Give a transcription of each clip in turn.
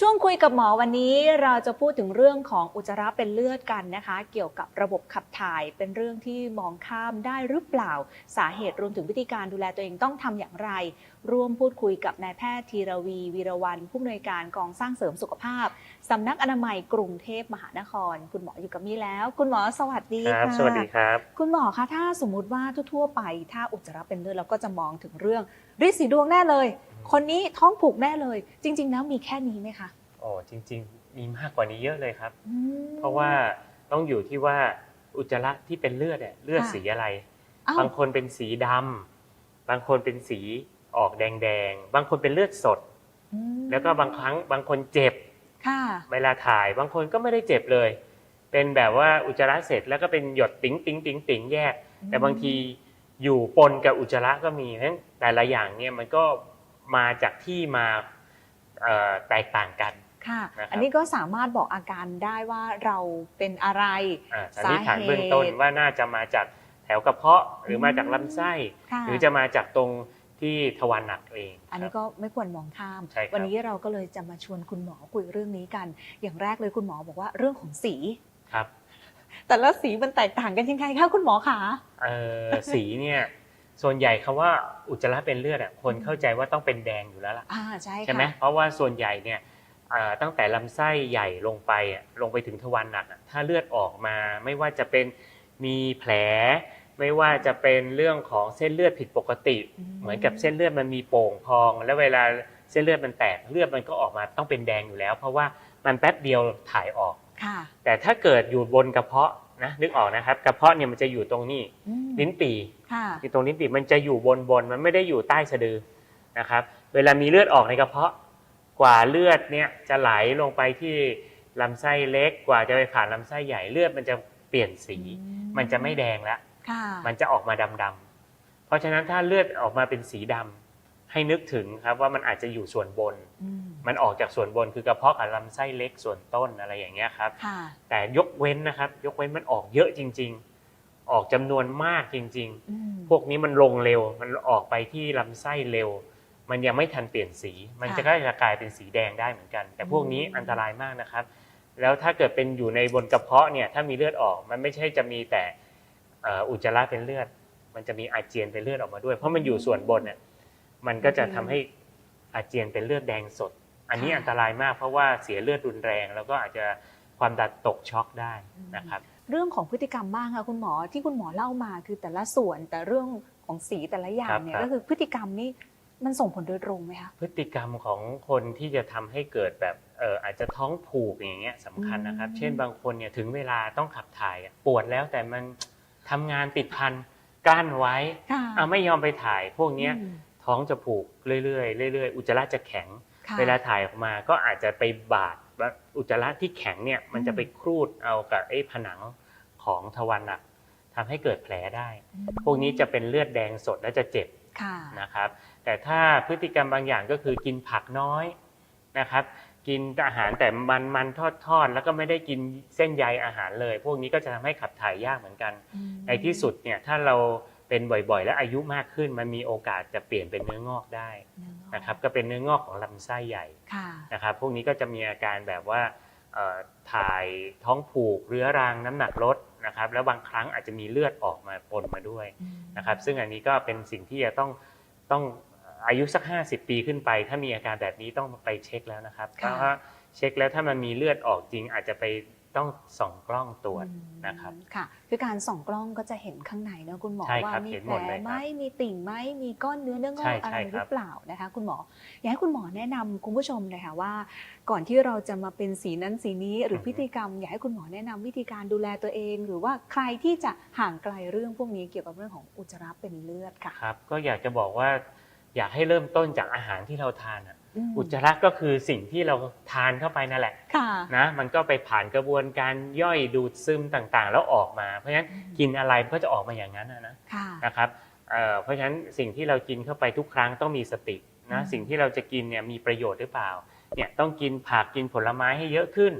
ช่วงคุยกับหมอวันนี้เราจะพูดถึงเรื่องของอุจจาระเป็นเลือดกันนะคะ เกี่ยวกับระบบขับถ่ายเป็นเรื่องที่มองข้ามได้หรือเปล่า สาเหตุรวมถึงวิธีการดูแลตัวเองต้องทำอย่างไร ร่วมพูดคุยกับนายแพทย์ธีรวีวีรวันผู้อำนวยการกองสร้างเสริมสุขภาพสำนักอนามัยกรุงเทพมหานคร คุณหมออยู่กับมี่แล้ว คุณหมอสวัสดีครับค่ะสวัสดีครับ คุณหมอคะถ้าสมมุติว่าทั่วๆไป ถ้าอุจจาระเป็นเลือดเราก็จะมองถึงเรื่องฤทธิ์สีดวงแน่เลย คนนี้ท้องผูกแน่เลย จริง ๆ แล้วมีแค่นี้ไหมคะโอ้จริง ๆ มีมากกว่านี้เยอะเลยครับ อืมเพราะว่าต้องอยู่ที่ว่าอุจจาระที่เป็นเลือดเนี่ยเลือดค่ะสีอะไร อ้าวบางคนเป็นสีดำบางคนเป็นสีออกแดงๆ บางคนเป็นเลือดสด อืมแล้วก็บางครั้งบางคนเจ็บ ค่ะ เวลาถ่ายบางคนก็ไม่ได้เจ็บเลย เป็นแบบว่าอุจจาระเสร็จแล้วก็เป็นหยดติ๋งติ๋งติ๋งติ๋งแยก แต่บางทีอยู่ปนกับอุจจาระก็มีเพราะฉะนั้นแต่ละอย่างเนี่ยมันก็ มาจากที่มาเอ่อแตกต่างกันค่ะนะครับอันนี้ก็สามารถบอกอาการได้ว่าเราเป็นอะไรอ่าสันนิษฐานสาเหตุเบื้องต้นว่าน่าจะมาจากแถวกระเพาะหรือมาจากลำไส้ค่ะหรือจะมาจากตรงที่ทวารหนักเอง อันนี้ครับก็ไม่ควรมองข้ามใช่ครับวันี้เราก็เลยจะมาชวนคุณหมอคุยเรื่องนี้กัน อย่างแรกเลยคุณหมอบอกว่าเรื่องของสีครับ แต่ละสีมันแตกต่างกันยังไงคะคุณหมอคะเอ่อสีเนี่ย ส่วนใหญ่คำว่าอุจจาระเป็นเลือดอะคนเข้าใจว่าต้องเป็นแดงอยู่แล้วล่ะอ่าใช่ค่ะใช่ไหมเพราะว่าส่วนใหญ่เนี่ยอ่าตั้งแต่ลำไส้ใหญ่ลงไปอะลงไปถึงทวารหนักอะถ้าเลือดออกมา ไม่ว่าจะเป็นมีแผล ไม่ว่าจะเป็นเรื่องของเส้นเลือดผิดปกติ เหมือนกับเส้นเลือดมันมีโป่งพอง แล้วเวลาเส้นเลือดมันแตกเลือดมันก็ออกมาต้องเป็นแดงอยู่แล้ว เพราะว่ามันแป๊บเดียวถ่ายออกค่ะแต่ถ้าเกิดอยู่บนกระเพาะนะนึกออกนะครับ กระเพาะเนี่ยมันจะอยู่ตรงนี้อืม ลิ้นปี่ค่ะที่ตรงลิ้นปี่มันจะอยู่บนบนมันไม่ได้อยู่ใต้สะดือนะครับ เวลามีเลือดออกในกระเพาะกว่าเลือดเนี่ยจะไหลลงไปที่ลำไส้เล็กกว่าจะไปผ่านลำไส้ใหญ่เลือดมันจะเปลี่ยนสีอืมันจะไม่แดงแล้วค่ะมันจะออกมาดำๆเพราะฉะนั้นถ้าเลือดออกมาเป็นสีดำให้นึกถึงครับว่ามันอาจจะอยู่ส่วนบนอืมมันออกจากส่วนบนคือกระเพาะกับลำไส้เล็กส่วนต้นอะไรอย่างเงี้ยครับค่ะแต่ยกเว้นนะครับ ยกเว้นมันออกเยอะจริง ๆ ออกจำนวนมากจริงอืมๆพวกนี้มันลงเร็ว มันออกไปที่ลำไส้เร็ว มันยังไม่ทันเปลี่ยนสี มันจะก็จะกลายเป็นสีแดงได้เหมือนกัน แต่พวกนี้อันตรายมากนะครับ แล้วถ้าเกิดเป็นอยู่ในบนกระเพาะเนี่ย ถ้ามีเลือดออก มันไม่ใช่จะมีแต่เอ่ออุจจาระเป็นเลือด มันจะมีอาเจียนเป็นเลือดออกมาด้วย เพราะมันอยู่ส่วนบนเนี่ย มันก็จะทำให้อาเจียนเป็นเลือดแดงสด อันนี้อันตรายมากเพราะว่าเสียเลือดรุนแรง แล้วก็อาจจะความดันตกช็อกได้นะครับ เรื่องของพฤติกรรมบ้างค่ะคุณหมอที่คุณหมอเล่ามาคือแต่ละส่วนแต่เรื่องของสีแต่ละอย่าครังบเนี่ยครับก็คือพฤติกรรมนี่มันส่งผลโดยตรงไหมคะพฤติกรรมของคนที่จะทำให้เกิดแบบเอออาจจะท้องผูกอย่างเงี้ยสำคัญนะครับอืมเช่นบางคนเนี่ยถึงเวลาต้องขับถ่ายอะปวดแล้วแต่มันทำงานติดพันกั้นไว้ค่ะอะไม่ยอมไปถ่ายพวกเนี้ยอืมท้องจะผูกเรื่อยๆเรื่อยๆอุจจาระจะแข็งค่ะเวลาถ่ายออกมาก็อาจจะไปบาดว่า อุจจาระที่แข็งเนี่ยมันจะไปครูดเอากับไอ้ผนังของทวารหนักทำให้เกิดแผลได้อืมพวกนี้จะเป็นเลือดแดงสดและจะเจ็บค่ะนะครับ แต่ถ้าพฤติกรรมบางอย่างก็คือกินผักน้อยนะครับ กินอาหารแต่มันมันทอดทอดๆแล้วก็ไม่ได้กินเส้นใยอาหารเลย พวกนี้ก็จะทำให้ขับถ่ายยากเหมือนกันอืมในที่สุดเนี่ยถ้าเราเป็นบ่อยๆ และอายุมากขึ้นมันมีโอกาสจะเปลี่ยนเป็นเนื้องอกได้ นะครับก็เป็นเนื้องอกของลำไส้ใหญ่ค่ะนะครับพวกนี้ก็จะมีอาการแบบว่าเอ่อถ่ายท้องผูกเรื้อรังน้ำหนักลดนะครับแล้วบางครั้งอาจจะมีเลือดออกมาปนมาด้วยอืมนะครับซึ่งอันนี้ก็เป็นสิ่งที่จะต้องต้องอายุสัก 50 ปีขึ้นไป ถ้ามีอาการแบบนี้ต้องไปเช็คแล้วนะครับเพค่ะราะว่าเช็คแล้วถ้ามันมีเลือดออกจริงอาจจะไป ต้องส่องกล้องตรวจอืมนะครับ ค่ะ คือการส่องกล้องก็จะเห็นข้างในนะคุณหมอใช่ว่าครับมีเห็นแผหมลดเลยครับไหมมีติ่งไหมมีก้อนเนื้อเนื้องอใช่กอะไรใช่หครืรับอเปล่านะคะ คุณหมออยากให้คุณหมอแนะนำคุณผู้ชมหน่อยค่ะว่า ก่อนที่เราจะมาเป็นสีนั้นสีนี้หรือพฤติกรรม อยากให้คุณหมอแนะนำวิธีการดูแลตัวเอง หรือว่าใครที่จะห่างไกลเรื่องพวกนี้เกี่ยวกับเรื่องของอุจจาระเป็นเลือดค่ะ ครับก็อยากจะบอกว่า อยากให้เริ่มต้นจากอาหารที่เราทานอะมอุจจาระก็คือสิ่งที่เราทานเข้าไปนั่นแหละค่ะนะมันก็ไปผ่านกระบวนการย่อยดูดซึมต่างๆ แล้วออกมา เพราะฉะนั้นอืมกินอะไรมันก็จะออกมาอย่างนั้นนะนะค่ะนะครับเอ่อเพราะฉะนั้นสิ่งที่เรากินเข้าไปทุกครั้งต้องมีสตินะอืมสิ่งที่เราจะกินเนี่ยมีประโยชน์หรือเปล่าเนี่ยต้องกินผักกินผลไม้ให้เยอะขึ้น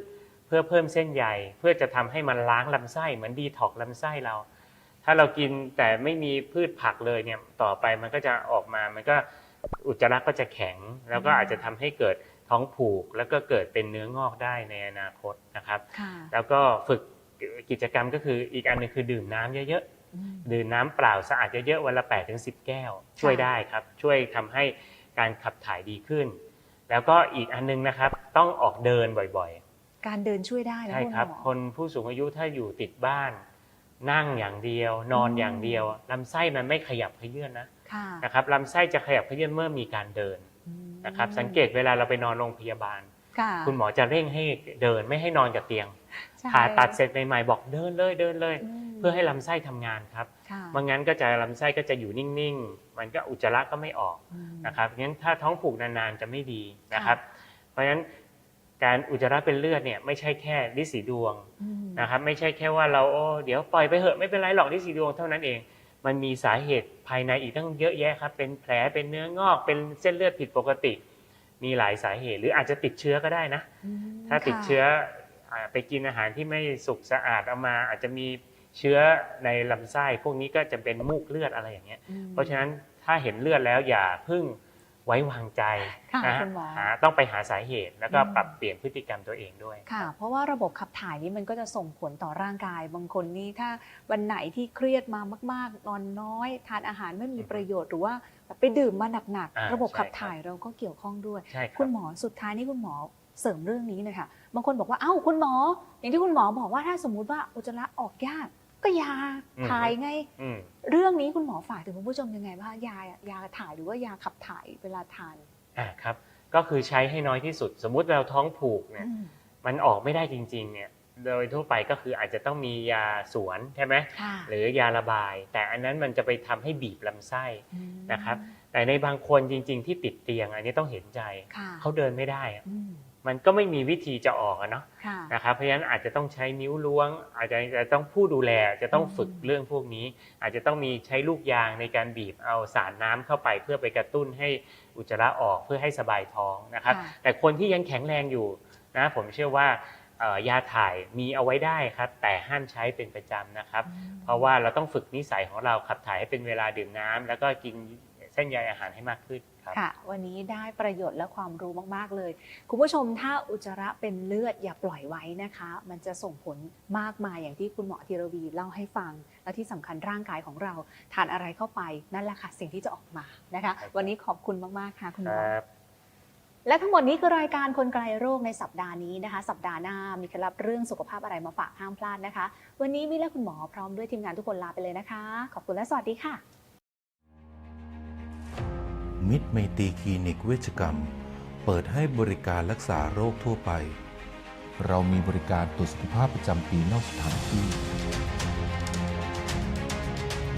เพื่อเพิ่มเส้นใยเพื่อจะทำให้มันล้างลำไส้เหมือนดีท็อกซ์ลำไส้เรา ถ้าเรากินแต่ไม่มีพืชผักเลยเนี่ยต่อไปมันก็จะออกมา มันก็อุจจาระก็จะแข็ง แล้วก็อาจจะทำให้เกิดท้องผูก แล้วก็เกิดเป็นเนื้องอกได้ในอนาคตนะครับค่ะแล้วก็ฝึกกิจกรรมก็คืออีกอันหนึงคือดื่มน้ำเยอะอืมๆดื่มน้ำเปล่าสะอาดเยอะๆวันละ8ปถึงสิแก้ว ช่วยได้ครับ ช่วยทำให้การขับถ่ายดีขึ้น แล้วก็อีกอันนึงนะครับ ต้องออกเดินบ่อยการเดินช่วยได้ๆนะใช่คุณครับหมอคนผู้สูงอายุถ้าอยู่ติดบ้าน นั่งอย่างเดียว นอนอืมอย่างเดียวลำไส้มันไม่ขยับเขยื่อนนะค่ะนะครับลำไส้จะขยับเขยื่อนเมื่อมีการเดินอืมนะครับสังเกตเวลาเราไปนอนโรงพยาบาลค่ะคุณหมอจะเร่งให้เดินไม่ให้นอนกับเตียงใช่ผ่าตัดเสร็จใหม่ๆบอกเดินเลยเดินเลยมเพื่อให้ลำไส้ทำงานครับค่ะไมังั้นก็จะลำไส้ก็จะอยู่นิ่งๆ มันก็อุจจาระก็ไม่ออกอืมนะครับงั้นถ้าท้องผูกนานๆจะไม่ดีนะครับ เพราะฉะนั้น การอุจจาระเป็นเลือดเนี่ยไม่ใช่แค่ลิสีดวงอืมนะครับไม่ใช่แค่ว่าเราโอ้เดี๋ยวปล่อยไปเหอะไม่เป็นไรหรอกลิสีดวงเท่านั้นเอง มันมีสาเหตุภายในอีกตั้งเยอะแยะครับเป็นแผลเป็นเนื้องอกเป็นเส้นเลือดผิดปกติ มีหลายสาเหตุ หรืออาจจะติดเชื้อก็ได้นะอืมถ้าติดค่ะเชื้ออ่าไปกินอาหารที่ไม่สุกสะอาดเอามาอาจจะมีเชื้อในลำไส้พวกนี้ก็จะเป็นมูกเลือดอะไรอย่างเงี้ยอืมเพราะฉะนั้นถ้าเห็นเลือดแล้วอย่าเพึ่ง ไว้วางใจค่ะนะฮะคุณหมอหาต้องไปหาสาเหตุแล้วก็อืมปรับเปลี่ยนพฤติกรรมตัวเองด้วยค่ะ เพราะว่าระบบขับถ่ายนี้มันก็จะส่งผลต่อร่างกาย บางคนนี่ถ้าวันไหนที่เครียดมามาก ๆ นอนน้อย ทานอาหารไม่มีประโยชน์หรือว่าแบบไปดื่มมาหนักอ่าๆระบบขับใช่ครับถ่ายเราก็เกี่ยวข้องด้วยใช่ครัคุบณหมอสุดท้ายนี่คุณหมอเสริมเรื่องนี้หน่อยค่ะบางคนบอกว่าเอ้าคุณหมอ อย่างที่คุณหมอบอกว่าถ้าสมมุติว่าอุจจาระออกยาก ก็ยาอืมถ่ายไง อืมเรื่องนี้คุณหมอฝากถึงคุณผู้ชมยังไงบ้างยายาถ่ายหรือว่ายาขับถ่ายเวลาทานอ่าครับ ก็คือใช้ให้น้อยที่สุด สมมุติเราท้องผูกเนี่ยอืมมันออกไม่ได้จริง ๆ เนี่ย โดยทั่วไปก็คืออาจจะต้องมียาสวนใช่ไหมค่ะหรือยาระบาย แต่อันนั้นมันจะไปทำให้บีบลำไส้อืมนะครับ แต่ในบางคนจริง ๆ ที่ติดเตียง อันนี้ต้องเห็นใจ ค่ะเขาเดินไม่ได้อะอืม มันก็ไม่มีวิธีจะออกอะเนาะค่ะนะครับเพราะฉะนั้นอาจจะต้องใช้นิ้วล้วง อาจจะจะต้องผู้ดูแลจะต้องฝึกอืมเรื่องพวกนี้ อาจจะต้องมีใช้ลูกยางในการบีบเอาสารน้ำเข้าไป เพื่อไปกระตุ้นให้อุจจาระออกเพื่อให้สบายท้องนะครับค่ะแต่คนที่ยังแข็งแรงอยู่นะผมเชื่อว่าเอ่อยาถ่ายมีเอาไว้ได้ครับ แต่ห้ามใช้เป็นประจำนะครับอืมเพราะว่าเราต้องฝึกนิสัยของเราขับถ่ายให้เป็นเวลาดื่มน้ำแล้วก็กิน เส้นใยอาหารให้มากขึ้นครับ ค่ะ วันนี้ได้ประโยชน์และความรู้มากๆเลย คุณผู้ชมถ้าอุจจาระเป็นเลือดอย่าปล่อยไว้นะคะ มันจะส่งผลมากมายอย่างที่คุณหมอธีรวีเล่าให้ฟัง และที่สำคัญร่างกายของเราทานอะไรเข้าไปนั่นแหละค่ะสิ่งที่จะออกมานะคะครับวันนี้ขอบคุณมากๆค่ะคุณหคมอรับและทั้งหมดนี้คือรายการคนไกลโรคในสัปดาห์นี้นะคะ สัปดาห์หน้ามีเคล็ดลับเรื่องสุขภาพอะไรมาฝากห้ามพลาดนะคะ วันนี้มิและคุณหมอพร้อมด้วยทีมงานทุกคนลาไปเลยนะคะ ขอบคุณและสวัสดีค่ะ มิตรไมตรีคลินิกเวชกรรม เปิดให้บริการรักษาโรคทั่วไป เรามีบริการตรวจสุขภาพประจำปีนอกสถานที่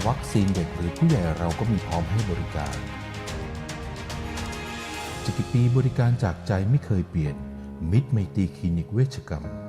วัคซีนเด็กหรือผู้ใหญ่เราก็มีพร้อมให้บริการจะกี่ปีบริการจากใจไม่เคยเปลี่ยน มิตรไมตรีคลินิกเวชกรรม